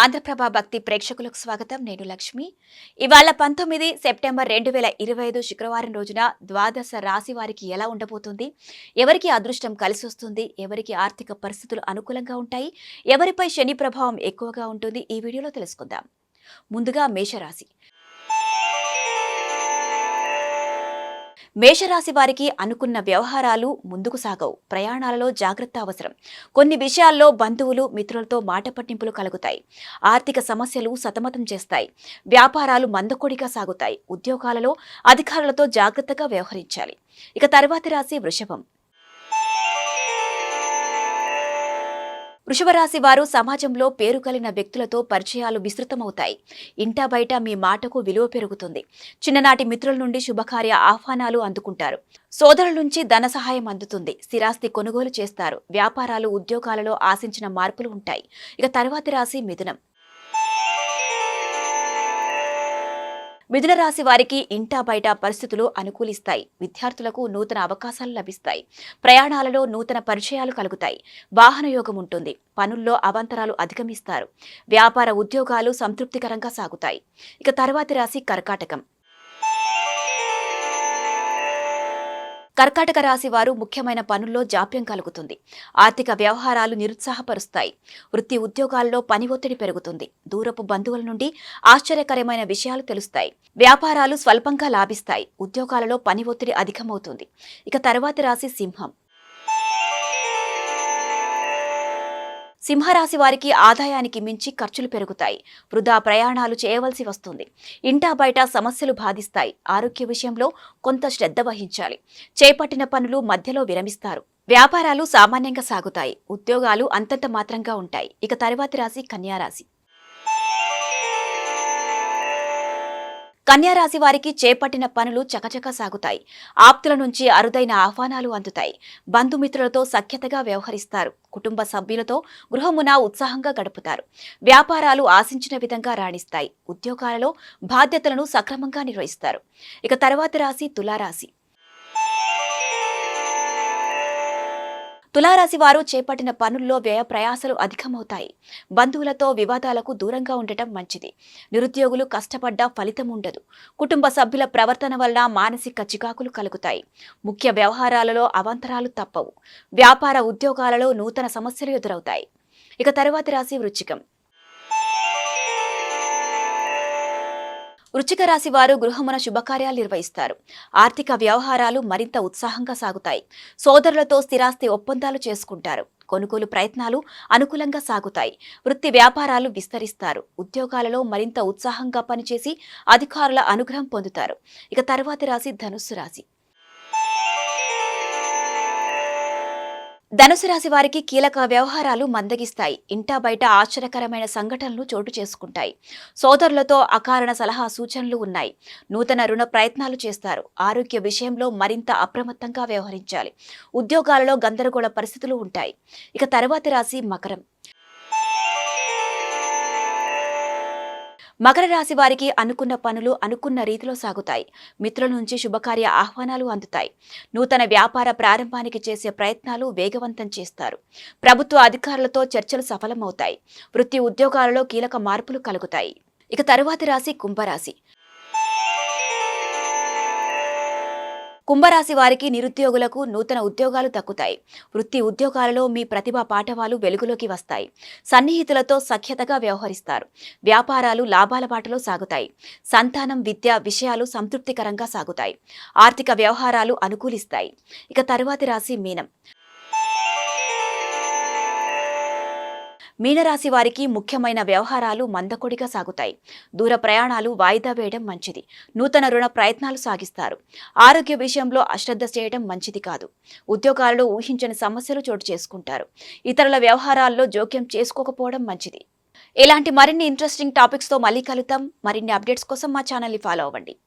ఆంధ్రప్రభ భక్తి ప్రేక్షకులకు స్వాగతం. నేను లక్ష్మి. ఇవాళ పంతొమ్మిది సెప్టెంబర్ రెండు వేల ఇరవై ఐదు శుక్రవారం రోజున ద్వాదశ రాశి వారికి ఎలా ఉండబోతుంది? ఎవరికి అదృష్టం కలిసి వస్తుంది ఎవరికి ఆర్థిక పరిస్థితులు అనుకూలంగా ఉంటాయి? ఎవరిపై శని ప్రభావం ఎక్కువగా ఉంటుంది? ఈ వీడియోలో తెలుసుకుందాం. ముందుగా మేషరాశి. మేషరాశి వారికి అనుకున్న వ్యవహారాలు ముందుకు సాగవు. ప్రయాణాలలో జాగ్రత్త అవసరం. కొన్ని విషయాల్లో బంధువులు మిత్రులతో మాట పట్టింపులు కలుగుతాయి. ఆర్థిక సమస్యలు సతమతం చేస్తాయి. వ్యాపారాలు మందకొడిగా సాగుతాయి. ఉద్యోగాలలో అధికారులతో జాగ్రత్తగా వ్యవహరించాలి. ఇక తర్వాతి రాశి వృషభం. వృషభరాశి వారు సమాజంలో పేరు కలిగిన వ్యక్తులతో పరిచయాలు విస్తృతమవుతాయి. ఇంటా బయట మీ మాటకు విలువ పెరుగుతుంది. చిన్ననాటి మిత్రుల నుండి శుభకార్య ఆహ్వానాలు అందుకుంటారు. సోదరుల నుంచి ధన సహాయం అందుతుంది. స్థిరాస్తి కొనుగోలు చేస్తారు. వ్యాపారాలు ఉద్యోగాలలో ఆశించిన మార్పులు ఉంటాయి. ఇక తర్వాతి రాశి మిథునం. మిథున రాశి వారికి ఇంటా బయట పరిస్థితులు అనుకూలిస్తాయి. విద్యార్థులకు నూతన అవకాశాలు లభిస్తాయి. ప్రయాణాలలో నూతన పరిచయాలు కలుగుతాయి. వాహన యోగం ఉంటుంది. పనుల్లో అవాంతరాలు అధిగమిస్తారు. వ్యాపార ఉద్యోగాలు సంతృప్తికరంగా సాగుతాయి. ఇక తర్వాతి రాశి కర్కాటకం. కర్కాటక రాశి వారు ముఖ్యమైన పనుల్లో జాప్యం కలుగుతుంది. ఆర్థిక వ్యవహారాలు నిరుత్సాహపరుస్తాయి. వృత్తి ఉద్యోగాల్లో పని ఒత్తిడి పెరుగుతుంది. దూరపు బంధువుల నుండి ఆశ్చర్యకరమైన విషయాలు తెలుస్తాయి. వ్యాపారాలు స్వల్పంగా లాభిస్తాయి. ఉద్యోగాలలో పని ఒత్తిడి అధికమవుతుంది. ఇక తర్వాతి రాశి సింహం. సింహరాశి వారికి ఆదాయానికి మించి ఖర్చులు పెరుగుతాయి. వృధా ప్రయాణాలు చేయవలసి వస్తుంది. ఇంటా బయట సమస్యలు బాధిస్తాయి. ఆరోగ్య విషయంలో కొంత శ్రద్ధ వహించాలి. చేపట్టిన పనులు మధ్యలో విరమిస్తారు. వ్యాపారాలు సామాన్యంగా సాగుతాయి. ఉద్యోగాలు అంతంత మాత్రంగా ఉంటాయి. ఇక తరువాతి రాశి కన్యారాశి కన్యారాశి వారికి చేపట్టిన పనులు చకచక సాగుతాయి. ఆప్తుల నుంచి అరుదైన ఆహ్వానాలు అందుతాయి. బంధుమిత్రులతో సఖ్యతగా వ్యవహరిస్తారు. కుటుంబ సభ్యులతో గృహమున ఉత్సాహంగా గడుపుతారు. వ్యాపారాలు ఆశించిన విధంగా రాణిస్తాయి. ఉద్యోగాలలో బాధ్యతలను సక్రమంగా నిర్వహిస్తారు. ఇక తర్వాతి రాశి తులారాశి. తులారాశి వారు చేపట్టిన పనుల్లో వ్యయ ప్రయాసలు అధికమవుతాయి. బంధువులతో వివాదాలకు దూరంగా ఉండటం మంచిది. నిరుద్యోగులు కష్టపడ్డా ఫలితం ఉండదు. కుటుంబ సభ్యుల ప్రవర్తన వల్ల మానసిక చికాకులు కలుగుతాయి. ముఖ్య వ్యవహారాలలో అవాంతరాలు తప్పవు. వ్యాపార ఉద్యోగాలలో నూతన సమస్యలు ఎదురవుతాయి. ఇక తరువాతి రాశి వృచ్చికం. వృచ్చిక రాశి వారు గృహమున శుభకార్యాలు నిర్వహిస్తారు. ఆర్థిక వ్యవహారాలు మరింత ఉత్సాహంగా సాగుతాయి. సోదరులతో స్థిరాస్తి ఒప్పందాలు చేసుకుంటారు. కొనుగోలు ప్రయత్నాలు అనుకూలంగా సాగుతాయి. వృత్తి వ్యాపారాలు విస్తరిస్తారు. ఉద్యోగాలలో మరింత ఉత్సాహంగా పనిచేసి అధికారుల అనుగ్రహం పొందుతారు. ఇక తర్వాతి రాశి ధనుస్సు రాశి. ధనుసు రాశి వారికి కీలక వ్యవహారాలు మందగిస్తాయి. ఇంటా బయట ఆశ్చర్యకరమైన సంఘటనలు చోటు చేసుకుంటాయి. సోదరులతో అకారణ సలహా సూచనలు ఉన్నాయి. నూతన రుణ ప్రయత్నాలు చేస్తారు. ఆరోగ్య విషయంలో మరింత అప్రమత్తంగా వ్యవహరించాలి. ఉద్యోగాలలో గందరగోళ పరిస్థితులు ఉంటాయి. ఇక తర్వాతి రాశి మకరం. మకర రాశి వారికి అనుకున్న పనులు అనుకున్న రీతిలో సాగుతాయి. మిత్రుల నుంచి శుభకార్య ఆహ్వానాలు అందుతాయి. నూతన వ్యాపార ప్రారంభానికి చేసే ప్రయత్నాలు వేగవంతం చేస్తారు. ప్రభుత్వ అధికారులతో చర్చలు సఫలమవుతాయి. వృత్తి ఉద్యోగాలలో కీలక మార్పులు కలుగుతాయి. ఇక తరువాతి రాశి కుంభరాశి. కుంభరాశి వారికి నిరుద్యోగులకు నూతన ఉద్యోగాలు దక్కుతాయి. వృత్తి ఉద్యోగాలలో మీ ప్రతిభా పాఠవాలు వెలుగులోకి వస్తాయి. సన్నిహితులతో సఖ్యతగా వ్యవహరిస్తారు. వ్యాపారాలు లాభాల బాటలో సాగుతాయి. సంతానం విద్య విషయాలు సంతృప్తికరంగా సాగుతాయి. ఆర్థిక వ్యవహారాలు అనుకూలిస్తాయి. ఇక తరువాతి రాశి మీనం. మీనరాశి వారికి ముఖ్యమైన వ్యవహారాలు మందకొడిగా సాగుతాయి. దూర ప్రయాణాలు వాయిదా వేయడం మంచిది. నూతన రుణ ప్రయత్నాలు సాగిస్తారు. ఆరోగ్య విషయంలో అశ్రద్ధ చేయడం మంచిది కాదు. ఉద్యోగాలలో ఊహించని సమస్యలు చోటు చేసుకుంటారు. ఇతరుల వ్యవహారాల్లో జోక్యం చేసుకోకపోవడం మంచిది. ఇలాంటి మరిన్ని ఇంట్రెస్టింగ్ టాపిక్స్తో మళ్ళీ కలుద్దాం. మరిన్ని అప్డేట్స్ కోసం మా ఛానల్ని ఫాలో అవ్వండి.